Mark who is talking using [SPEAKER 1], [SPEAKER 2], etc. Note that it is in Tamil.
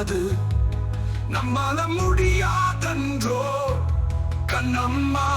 [SPEAKER 1] முடியாது. நம்மால முடியாதன்றோ கண்ணம்மா.